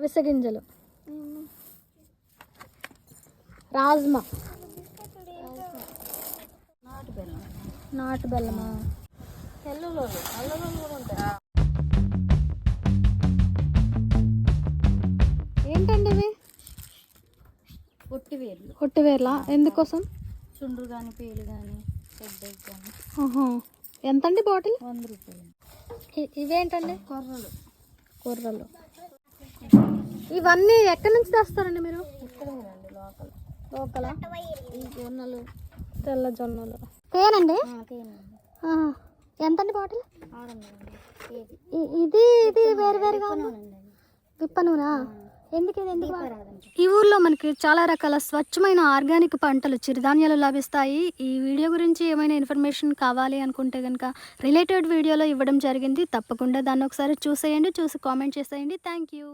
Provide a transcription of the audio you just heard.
అవిసె గింజలు రాజ్మా. నాటు బెల్లం. నాటు బెల్లమా తెల్లలో నల్లలో కూడా ఉంటాయి ఏంటండి ఇవి? పొట్టి వేర్లు కొట్టివేర్లా ఎందుకోసం? చుండ్రు కానీ పేలు కానీ హెడ్ కానీ ఆహా. ఎంతండి బాటిల్? వంద రూపాయలు. ఇవేంటండి? కొర్రలు. కూరలు ఇవన్నీ ఎక్కడి నుంచి తెస్తారండి మీరు? లోకల్? జొన్నలు తెల్ల జొన్నలు తేనండి. ఎంతండి బాటిల్? ఇది ఇది వేరు వేరుగా ఉంది? నూనె ఈ ఊర్లో మనకి చాలా రకాల స్వచ్ఛమైన ఆర్గానిక్ పంటలు చిరుధాన్యాలు లభిస్తాయి. ఈ వీడియో గురించి ఏమైనా ఇన్ఫర్మేషన్ కావాలి అనుకుంటే కనుక రిలేటెడ్ వీడియోలో ఇవ్వడం జరిగింది. తప్పకుండా దాన్ని ఒకసారి చూసేయండి చూసి కామెంట్ చేసేయండి. Thank you.